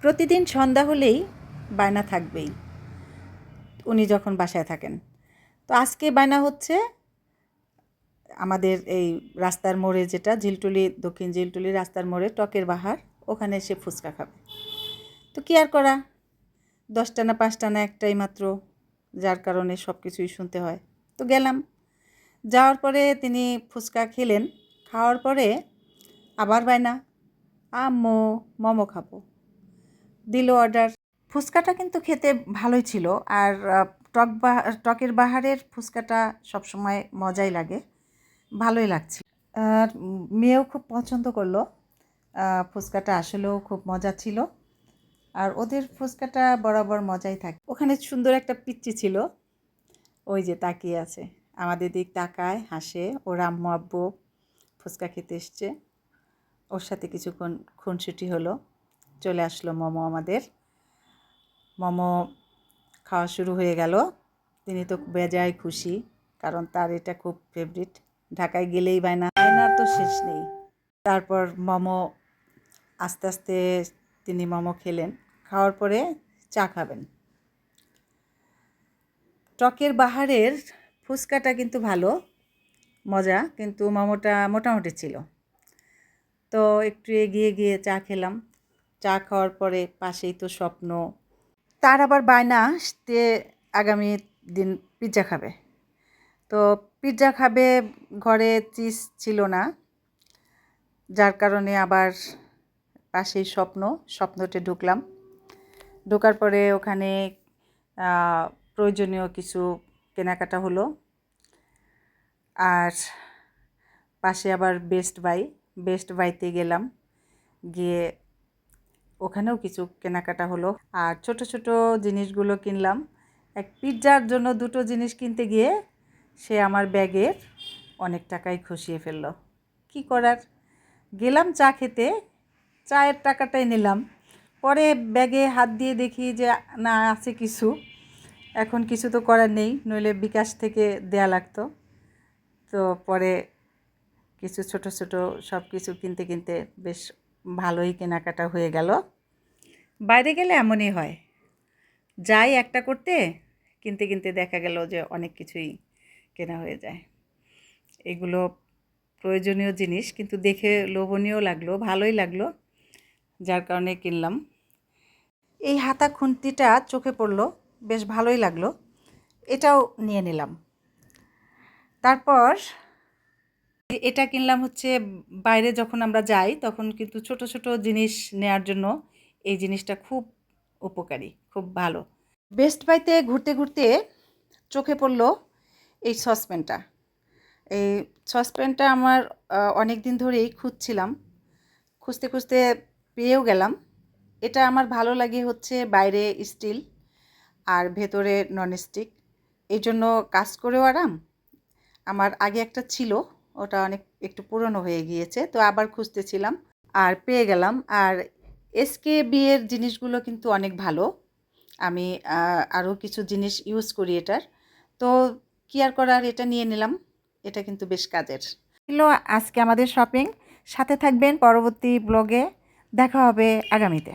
প্রতিদিন সন্ধ্যা হলেই বায়না থাকবেই। উনি যখন বাসায় থাকেন। তো আজকে বায়না হচ্ছে আমাদের এই রাস্তার মোড়ে যেটা, ঝিলটুলি, দক্ষিণ ঝিলটুলি রাস্তার মোড়ে টকের বাহার, ওখানে সে ফুচকা খাবে। তো কি আর করা? দশটা না পাঁচটা না একটাই মাত্র, যার কারণে সব কিছুই শুনতে হয়। তো গেলাম। যাওয়ার পরে তিনি ফুচকা খেলেন। খাওয়ার পরে আবার বায়না। আম্মু, মোমো খাব। দিল অর্ডার ফুচকাটা কিন্তু খেতে ভালোই ছিল আর টক বা, টকের বাহারের ফুচকাটা সবসময় মজাই লাগে, ভালোই লাগছে আর মেয়েও খুব পছন্দ করল ফুচকাটা আসলেও খুব মজা ছিল। আর ওদের ফুচকাটা বরাবর মজাই থাকে। ওখানে সুন্দর একটা পিচ্চি ছিল, ওই যে তাকিয়ে আছে। আমাদের দিক তাকায়, হাসে, ওর আম্মু, আব্বু ফুচকা খেতে এসছে। ওর সাথে কিছুক্ষণ খুনসুটি হলো। চলে আসলো মোমো আমাদের। মোমো খাওয়া শুরু হয়ে গেল। তিনি তো বেজায় খুশি, কারণ তার এটা খুব ফেভারিট ঢাকায় গেলেই বায়না বায়নার তো শেষ নেই। তারপর মোমো আস্তে আস্তে তিনি মোমো খেলেন। খাওয়ার পরে চা খাবেন। টকের বাহারের ফুচকাটা কিন্তু ভালো, মজা, কিন্তু মোমোটা মোটামুটি ছিল। তো একটু এগিয়ে গিয়ে চা খেলাম। চা খাওয়ার পরে পাশেই তো স্বপ্ন। তার আবার বায়না, সে আগামী দিন পিৎজা খাবে। তো পিৎজা খাবে ঘরে চিজ ছিল না, যার কারণে আবার পাশেই স্বপ্ন, স্বপ্নতে ঢুকলাম। ঢোকার পরে ওখানে প্রয়োজনীয় কিছু কেনাকাটা হলো। আর পাশে আবার বেস্ট বাই বেস্ট বাইতে গেলাম। গিয়ে ওখানেও কিছু কেনাকাটা হলো। আর ছোট ছোট জিনিসগুলো কিনলাম। এক পিৎজার জন্য দুটো জিনিস কিনতে গিয়ে সে আমার ব্যাগের অনেক টাকাই খসিয়ে ফেলল। কি করার? গেলাম চা খেতে। চায়ের টাকাটাই নিলাম। পরে ব্যাগে হাত দিয়ে দেখি যে, না, আছে কিছু। এখন কিছু তো করার নেই, নইলে বিকাশ থেকে দেয়া লাগতো। তো পরে কিছু ছোট ছোট সব কিছু কিনতে কিনতে বেশ ভালোই কেনাকাটা হয়ে গেল। বাইরে গেলে এমনই হয়। যাই একটা করতে, কিনতে কিনতে দেখা গেল যে অনেক কিছুই কেনা হয়ে যায়। এগুলো প্রয়োজনীয় জিনিস, কিন্তু দেখে লোভনীয় লাগল, ভালোই লাগল, যার কারণে কিনলাম। এই হাতা খুন্তিটা চোখে পড়ল, বেশ ভালোই লাগল। এটাও নিয়ে নিলাম। তারপর এটা কিনলাম হচ্ছে বাইরে যখন আমরা যাই, তখন কিন্তু ছোট ছোট জিনিস নেয়ার জন্য এই জিনিসটা খুব উপকারী, খুব ভালো। বেস্ট বাইতে ঘুরতে ঘুরতে চোখে পড়ল এই সসপ্যানটা। এই সসপ্যানটা আমার অনেক দিন ধরেই খুঁজছিলাম। খুঁজতে খুঁজতে পেয়েও গেলাম। এটা আমার ভালো লাগে হচ্ছে বাইরে স্টিল আর ভেতরে ননস্টিক এই জন্য কাজ করেও আরাম। আমার আগে একটা ছিল। ওটা অনেক একটু পুরনো হয়ে গিয়েছে, তো আবার খুঁজতেছিলাম আর পেয়ে গেলাম। আর এসকে বিয়ের জিনিসগুলো কিন্তু অনেক ভালো। আমি আরও কিছু জিনিস ইউজ করি এটার। তো কি আর করার এটা নিয়ে নিলাম। এটা কিন্তু বেশ কাজের। ছিল আজকে আমাদের শপিং সাথে থাকবেন পরবর্তী ব্লগে দেখা হবে আগামীতে।